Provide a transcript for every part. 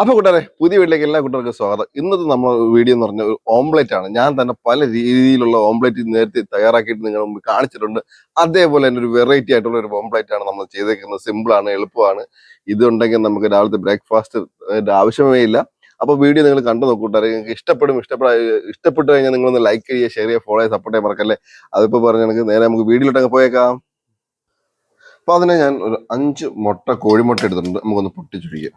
അപ്പൊ കൂട്ടരെ പുതിയ വീട്ടിലേക്ക് എല്ലാ കൂട്ടർക്കും സ്വാഗതം. ഇന്നത്തെ നമ്മൾ വീഡിയോ എന്ന് പറഞ്ഞ ഒരു ഓംലെറ്റ് ആണ്. ഞാൻ തന്നെ പല രീതിയിലുള്ള ഓംലെറ്റ് നേരത്തെ തയ്യാറാക്കിയിട്ട് നിങ്ങൾ മുമ്പ് കാണിച്ചിട്ടുണ്ട്. അതേപോലെ തന്നെ ഒരു വെറൈറ്റി ആയിട്ടുള്ള ഒരു ഓംലെറ്റ് ആണ് നമ്മൾ ചെയ്തേക്കുന്നത്. സിമ്പിൾ ആണ് എളുപ്പമാണ്. ഇതുണ്ടെങ്കിൽ നമുക്ക് രാവിലത്തെ ബ്രേക്ക്ഫാസ്റ്റ് ആവശ്യമേ ഇല്ല. അപ്പൊ വീഡിയോ നിങ്ങൾ കണ്ടു നോക്കൂ കൂട്ടുകാരെ. നിങ്ങൾക്ക് ഇഷ്ടപ്പെടും ഇഷ്ടപ്പെടാ ഇഷ്ടപ്പെട്ടു കഴിഞ്ഞാൽ നിങ്ങളൊന്ന് ലൈക്ക് ചെയ്യുക ഷെയർ ചെയ്യുക ഫോളോ ചെയ്യുക സപ്പോർട്ട് ചെയ്യാൻ മറക്കല്ലേ? അതിപ്പോ പറഞ്ഞാൽ നേരെ നമുക്ക് വീഡിയോയിലോട്ടങ്ങ് പോയേക്കാം. അപ്പൊ അതിനെ ഞാൻ ഒരു അഞ്ച് മുട്ട കോഴിമുട്ട എടുത്തിട്ടുണ്ട്. നമുക്കൊന്ന് പൊട്ടിച്ചൊഴിക്കാം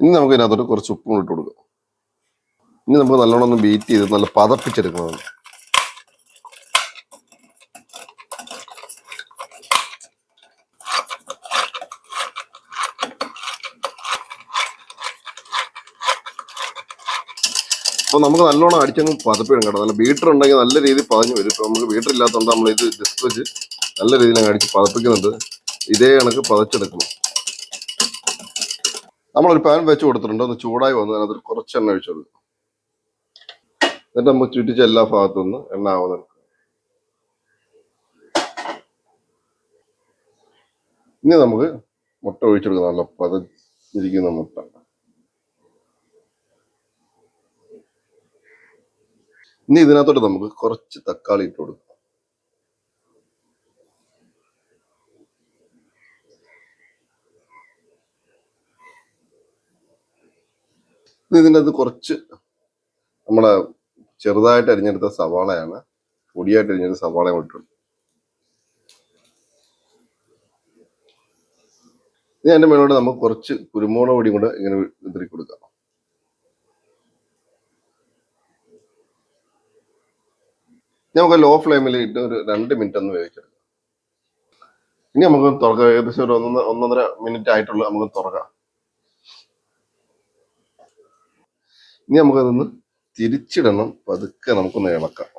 ഇനി നമുക്ക് ഇതിനകത്തോട്ട് കുറച്ച് ഉപ്പും ഇട്ട് കൊടുക്കാം. ഇനി നമുക്ക് നല്ലോണം ഒന്ന് ബീറ്റ് ചെയ്ത് നല്ല പതപ്പിച്ചെടുക്കണം. അപ്പൊ നമുക്ക് നല്ലോണം അടിച്ചങ്ങ് പതപ്പിടും കേട്ടോ. നല്ല ബീറ്റർ ഉണ്ടെങ്കിൽ നല്ല രീതിയിൽ പതഞ്ഞു വരും. ഇപ്പൊ നമുക്ക് ബീറ്റർ ഇല്ലാത്തതുകൊണ്ട് നമ്മൾ ഇത് ജസ്റ്റ് വെച്ച് നല്ല രീതിയിൽ അങ്ങ് അടിച്ച് പതപ്പിക്കുന്നുണ്ട്. ഇതേ കണക്ക് പതച്ചെടുക്കണം. നമ്മളൊരു പാൻ വെച്ച് കൊടുത്തിട്ടുണ്ട്. ഒന്ന് ചൂടായി വന്ന് അതിനകത്ത് കുറച്ച് എണ്ണ ഒഴിച്ചു കൊടുക്കും. എന്നിട്ട് നമുക്ക് ചുറ്റിച്ച് എല്ലാ ഭാഗത്തു നിന്ന് എണ്ണ ആവുന്ന ഇനി നമുക്ക് മുട്ട ഒഴിച്ചെടുക്കാം നല്ല പതഞ്ഞിരിക്കുന്ന മുട്ട. ഇനി ഇതിനകത്തോട്ട് നമുക്ക് കുറച്ച് തക്കാളി ഇട്ട് കൊടുക്കാം. ഇതിന്റെ അത് കുറച്ച് നമ്മളെ ചെറുതായിട്ട് അരിഞ്ഞെടുത്ത സവാളയാണ് പൊടിയായിട്ട് അരിഞ്ഞെടുത്ത സവാള ഇട്ടുണ്ട് ഇനി അതിന്റെ മേലോട്ട് നമുക്ക് കുറച്ച് കുരുമുളക് പൊടിയും കൂടെ ഇങ്ങനെ വിതറി കൊടുക്കാം. നമുക്ക് ലോ ഫ്ലെയിമിൽ ഇട്ട് ഒരു രണ്ട് മിനിറ്റ് ഒന്ന് വേവിച്ചെടുക്കാം. ഇനി നമുക്ക് തുറക്കാം. ഏകദേശം ഒരു ഒന്നൊന്നര മിനിറ്റ് ആയിട്ടുള്ള നമുക്ക് തുറക്കാം. ഇനി നമുക്കതൊന്ന് തിരിച്ചിടണം. പതുക്കെ നമുക്കൊന്ന് ഇളക്കാം.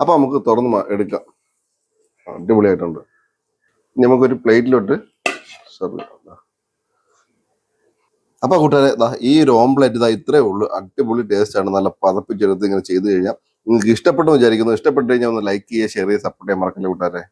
അപ്പൊ നമുക്ക് തുറന്ന് എടുക്കാം. അടിപൊളിയായിട്ടുണ്ട്. നമുക്കൊരു പ്ലേറ്റിലോട്ട് സെർവ് ചെയ്യാം. അപ്പൊ കൂട്ടുകാരെ ഈ ഒരു ഓംപ്ലേറ്റ് ഇതാ ഇത്രേ ഉള്ളൂ. അടിപൊളി ആണ്. നല്ല പതപ്പിച്ചെടുത്ത് ഇങ്ങനെ ചെയ്ത് കഴിഞ്ഞാൽ നിങ്ങൾക്ക് ഇഷ്ടപ്പെട്ടു വിചാരിക്കുന്നു. ഇഷ്ടപ്പെട്ടു കഴിഞ്ഞാൽ ഒന്ന് ലൈക്ക് ചെയ്യുക ഷെയർ ചെയ്യുക സപ്പോർട്ട് ചെയ്യാൻ മറക്കില്ല കൂട്ടുകാരെ?